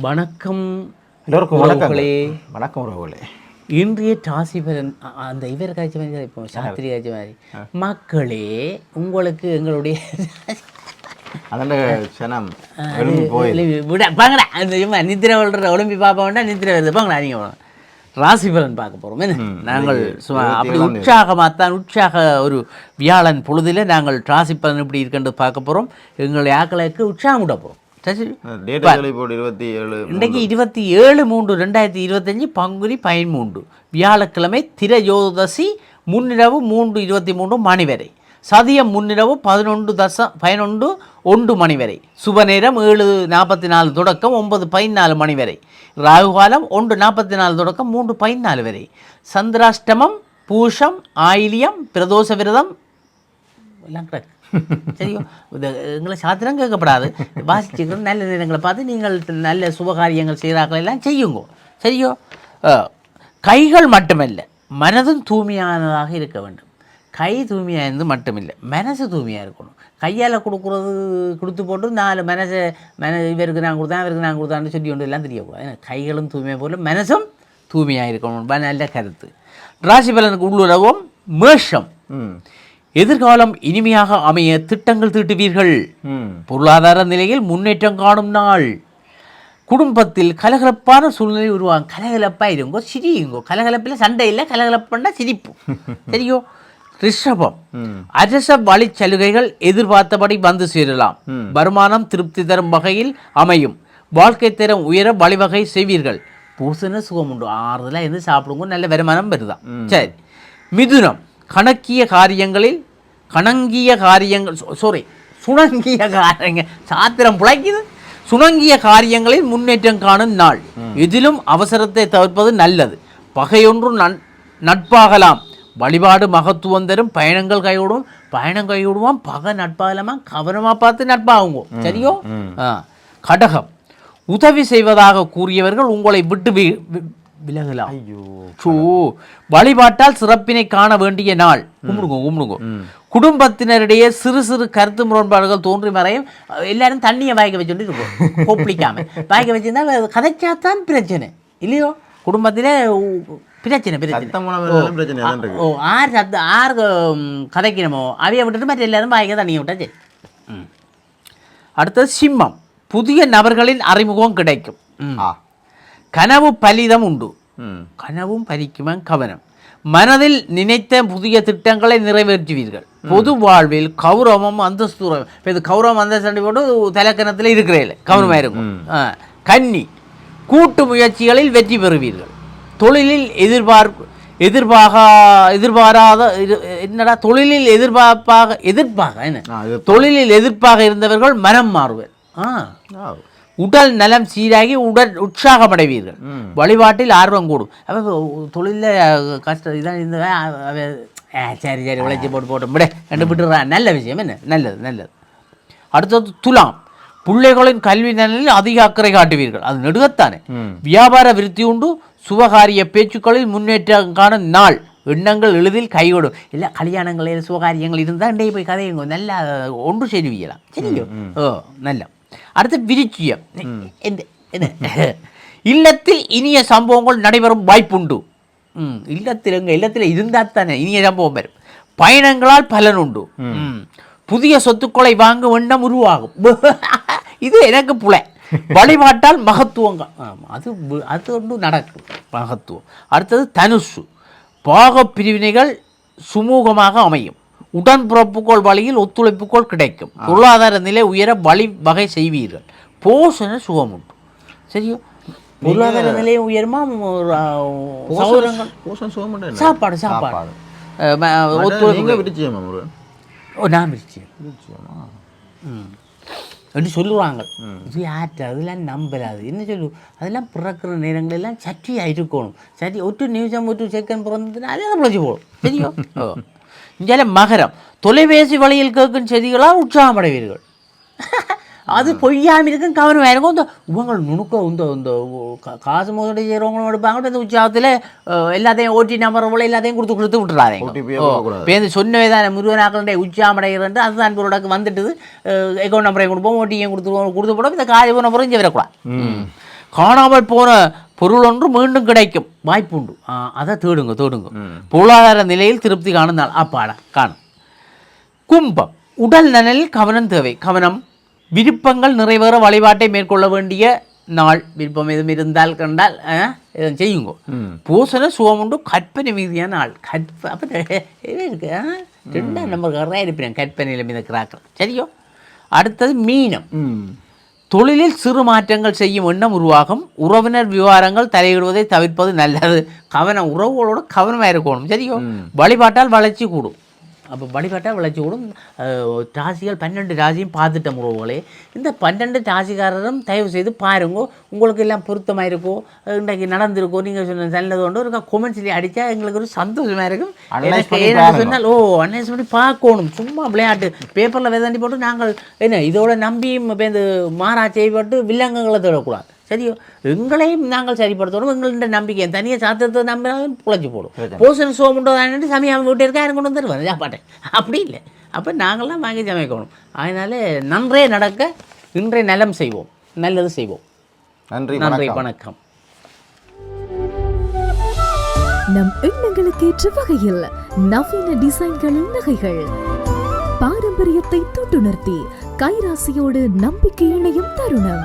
வணக்கம் எல்லோருக்கும் வணக்கம். உறவுகளே. வணக்கம் உறவுகளே. இன்றைய ராசிபலன் அந்த இவர் காய்ச்ச மாதிரி இப்போ சாஸ்திரி காய்ச்ச மாதிரி. மக்களே உங்களுக்கு எங்களுடைய நித்திரை விழுற ஒலிம்பி பார்ப்ப வேண்டாம் நித்திரை வருது. பாங்கடா நீங்கள் ராசிபலன் பார்க்க போகிறோம் என்ன? நாங்கள் அப்படி உற்சாகமாக தான் உற்சாக ஒரு வியாழன் பொழுதில் நாங்கள் ராசிபலன் இப்படி இருக்கின்றது பார்க்க போகிறோம் எங்களுடைய ஆக்களுக்கு உற்சாகம் விட போகிறோம் இருபத்தி ஏழு இன்றைக்கு இருபத்தி ஏழு மூன்று. ரெண்டாயிரத்தி இருபத்தஞ்சி பங்குனி பதிமூன்று வியாழக்கிழமை திரையோதசி முன்னிரவு மூன்று இருபத்தி மூன்று மணி வரை. சதியம் முன்னிரவு பதினொன்று தச பதினொன்று ஒன்று மணி வரை. சுப நேரம் ஏழு நாற்பத்தி நாலு தொடக்கம் ஒன்பது பதினாலு மணி வரை. ராகுகாலம் ஒன்று நாற்பத்தி நாலு தொடக்கம் மூன்று பதினாலு வரை. சந்திராஷ்டமம் பூஷம் ஆயிலியம் பிரதோஷ விரதம் எல்லாம் கிடக்கு சரியோ இது எங்களை சாத்திரம் கேட்கப்படாது வாசிச்சுக்கிறோம் நல்ல நேரங்களை பார்த்து நீங்கள் நல்ல சுபகாரியங்கள் செய்கிறார்கள் எல்லாம் செய்யுங்க சரியோ கைகள் மட்டுமல்ல மனதும் தூய்மையானதாக இருக்க வேண்டும் கை தூய்மையாக இருந்து மட்டுமில்லை மனசு தூய்மையாக இருக்கணும் கையால் கொடுக்குறது கொடுத்து போட்டு நாலு மனசை மன இவருக்கு நான் கொடுத்தேன் இவருக்கு நான் கொடுத்தான்னு சொல்லி ஒன்று எல்லாம் தெரியக்கூடாது ஏன்னா கைகளும் தூய்மையாக போல மனசும் தூய்மையாக இருக்கணும் நல்ல கருத்து ராசி பலனுக்கு உள்ளுறவும் மேஷம் ம் எதிர்காலம் இனிமையாக அமைய திட்டங்கள் தீட்டுவீர்கள். பொருளாதார நிலையில் முன்னேற்றம் காணும் நாள். குடும்பத்தில் கலகலப்பான சூழ்நிலை உருவாகும். கலகலப்பா இருங்கோ சிரியுங்கோ. கலகலப்பில் சண்டை இல்லை கலகலப்புன்னா சிரிப்பு. சரியோ? ரிஷபம். அரச வழி சலுகைகள் எதிர்பார்த்தபடி வந்து சேரலாம். வருமானம் திருப்தி தரும் வகையில் அமையும். வாழ்க்கை தரம் உயர வழிவகை செய்வீர்கள். பூசண சுகம் உண்டு. ஆறுதலாக இருந்து சாப்பிடுங்க நல்ல வருமானம் வருதான் சரி. மிதுனம். கணக்கிய காரியங்களில் கணங்கிய காரியங்கள் சாரி சுணங்கிய காரியங்கள். சாத்திரம் புழைக்குது சுணங்கிய காரியங்களில் முன்னேற்றம் காணும் நாள். இதிலும் அவசரத்தை தவிர்ப்பது நல்லது. பகையொன்று நன் நட்பாகலாம். வழிபாடு மகத்துவம் தரும். பயணங்கள் கைவிடும் பயணம் கைவிடுவான் பகை நட்பாகலாமா? கவனமாக பார்த்து நட்பாகுங்க. சரியோ? கடகம். உதவி செய்வதாக கூறியவர்கள் உங்களை விட்டு விலகலாம் ஐயோ வழிபாட்டால் சிறப்பினை காண வேண்டிய நாள். கும்பிடுங்க கும்பிடுங்க குடும்பத்தினரிடையே சிறு சிறு கருத்து முரண்பாடுகள் தோன்றி மறையும். எல்லாரும் தண்ணியை வாய்க்க வச்சுட்டு இருக்கும் கொப்பளிக்காம வாய்க்க வச்சிருந்தா கதைச்சாத்தான் பிரச்சனை. இல்லையோ? குடும்பத்திலே பிரச்சனை பிரச்சனை. ஓ ஆறு சத்து ம், கதைக்கணுமோ? அவைய விட்டுட்டு மற்ற எல்லாரும் வாய்க்க தண்ணியை விட்டா சரி ம். அடுத்தது சிம்மம். புதிய நபர்களின் அறிமுகம் கிடைக்கும். ஆ. கனவு பலிதம் உண்டு. கனவும் பலிக்குமா கவனம் மனதில் நினைத்த புதிய திட்டங்களை நிறைவேற்றுவீர்கள் பொது வாழ்வில் கௌரவம் அந்தஸ்து இப்போ இது கௌரவம் அந்தஸ்து போட்டு தலைக்கணத்தில் இருக்கிறேன் கவனமாக இருக்கும். கன்னி கூட்டு முயற்சிகளில் வெற்றி பெறுவீர்கள் தொழிலில் எதிர்பார்ப்பு எதிர்பார்க்கா எதிர்பாராத என்னடா தொழிலில் எதிர்பார்ப்பாக எதிர்ப்பாக என்ன தொழிலில் எதிர்ப்பாக இருந்தவர்கள் மனம் மாறுவர் ஆ உடல் நலம் சீராகி உடல் உற்சாகமடைவீர்கள். வழிபாட்டில் ஆர்வம் கூடும். அப்போ தொழிலில் கஷ்டம் இதான் இந்த சரி சரி உழைச்சி போட்டு போட்டு விட கண்டு விட்டுறான் நல்ல விஷயம் என்ன? நல்லது நல்லது. அடுத்தது துலாம். பிள்ளைகளின் கல்வி நலனில் அதிக அக்கறை காட்டுவீர்கள். அது நெடுகத்தானே. வியாபார விருத்தி உண்டு சுபகாரிய பேச்சுக்களில் முன்னேற்றம் காணும் நாள். எண்ணங்கள் எளிதில் கைவிடும். இல்லை கல்யாணங்கள் சுபகாரியங்கள் இருந்தால் போய் கதையுங்க நல்லா ஒன்று செய்வீங்களாம் சரியோ ஓ நல்ல. அடுத்து விருச்சியம். இல்லத்தில் இனிய சம்பவங்கள் நடைபெறும் வாய்ப்புண்டு. ம் இல்லத்தில் எங்க இல்லத்தில் இருந்தால் தானே இனிய சம்பவம் வரும். பயணங்களால் பலன் உண்டு. புதிய சொத்துக்களை வாங்கும் எண்ணம் உருவாகும். இது எனக்கு புலை. வழிபாட்டால் மகத்துவங்க. அது அது ஒன்று நடக்கும். மகத்துவம். அடுத்தது தனுசு. பாக பிரிவினைகள் சுமூகமாக அமையும். உடன்பிறப்புகள் வழியில் ஒத்துழைப்புகள் கிடைக்கும். பொருளாதார நிலை உயர வழி வகை செய்வீர்கள். போஷண சுகம் உண்டு. சரியோ? பொருளாதார நிலை உயருமா சகோதரங்கள்? சாப்பாடு சாப்பாடு. ஓ நான் விரிச்சியமா அப்படி சொல்லுவாங்க. இது யார்ட்ட அதெல்லாம் நம்பலாது என்ன சொல்லு? அதெல்லாம் பிறக்கிற நேரங்கள் எல்லாம் சட்டியாக இருக்கணும். சட்டி ஒட்டு நிமிஷம் ஒட்டு செகண்ட் பிறந்ததுன்னா அதே பிழைச்சி போடும் சரியோ? இங்கே மகரம். தொலைபேசி வழியில் கேட்கும் செய்திகளால் உற்சாகமடைவீர்கள் அது பொய்யாம இருக்கும் கவனம் இருக்கும். இந்த இவங்க நுணுக்க இந்த இந்த காசு முதலீடு செய்கிறவங்களும் எடுப்பாங்க. இந்த உற்சாகத்தில் எல்லாத்தையும் ஓட்டி நம்பர் போல எல்லாத்தையும் கொடுத்து கொடுத்து விட்டுறாங்க. இப்போ இந்த சொன்னவேதான முருகனாக்களுடைய உச்சாமடைகிறது அதுதான் பொருளுக்கு வந்துட்டுது. அக்கௌண்ட் நம்பரையும் கொடுப்போம் ஓட்டியும் கொடுத்துருவோம் கொடுத்து போடும் இந்த காரிய நம்பரும் இங்கே வரக்கூடாது. காணாமல் போன பொருள் ஒன்று மீண்டும் கிடைக்கும். வாய்ப்புண்டு. ஆ, அதை தேடுங்க தேடுங்க. பொருளாதார நிலையில் திருப்தி காணும் நாள் அப்பாடா காணும். கும்பம். உடல் நலனில் கவனம் தேவை. கவனம். விருப்பங்கள் நிறைவேற வழிபாட்டை மேற்கொள்ள வேண்டிய நாள். விருப்பம் எதுவும் இருந்தால் கண்டால் இதை செய்யுங்க. பூசண சுகமுண்டு கற்பனை மீதியான நாள். கற்ப அப்போ இருக்கு? ரெண்டாம் நம்பர் இருப்பேன் கற்பனையில் மிதக்கிறாக்கள் சரியோ? அடுத்தது மீனம். தொழிலில் சிறு மாற்றங்கள் செய்யும் எண்ணம் உருவாகும். உறவினர் விவகாரங்கள் தலையிடுவதை தவிர்ப்பது நல்லது. கவனம் உறவுகளோட கவனமாக இருக்கணும். சரியோ? வழிபாட்டால் வளர்ச்சி கூடும். அப்போ வழிபாட்டால் வளர்ச்சி கூடும் அஹ், ராசிகள் பன்னெண்டு ராசியும் பார்த்துட்ட உறவுகளே. இந்த பன்னெண்டு ராசிக்காரரும் தயவு செய்து பாருங்க. உங்களுக்கு எல்லாம் பொருத்தமாக இருக்கோ? இன்றைக்கு நடந்திருக்கோ? நீங்கள் சொன்ன நல்லது ஒன்று ஒரு கொமெண்ட்ஸ்லேயே அடித்தா எங்களுக்கு ஒரு சந்தோஷமாக இருக்கும். சொன்னால் ஓ அன்னைஸ் பண்ணி பார்க்கணும். சும்மா விளையாட்டு. பேப்பரில் வேதாண்டி போட்டு நாங்கள் என்ன இதோட நம்பியும் இந்த மாறா செய்யப்பட்டு வில்லங்கங்களை தேடக்கூடாது. சரியோ எங்களையும் நாங்கள் சரிப்படுத்தணும் எங்கள்கிட்ட நம்பிக்கை தனியாக சாத்திரத்தை நம்பினாலும் புழைச்சி போடும். போசன் சோமுண்டதான்னு சமையாமல் வீட்டு இருக்கா எனக்கு கொண்டு வந்துருவாங்க சாப்பாட்டை அப்படி இல்லை. அப்போ நாங்கள்லாம் வாங்கி சமைக்கணும். அதனால நன்றே நடக்க இன்றைய நலம் செய்வோம். நல்லது செய்வோம். நன்றி நன்றி வணக்கம். நம் எண்ணங்களுக்கு ஏற்ற வகையில் நவீன டிசைன்களில் நகைகள். பாரம்பரியத்தை தொட்டுணர்த்தி கைராசியோடு நம்பிக்கை இணையும் தருணம்.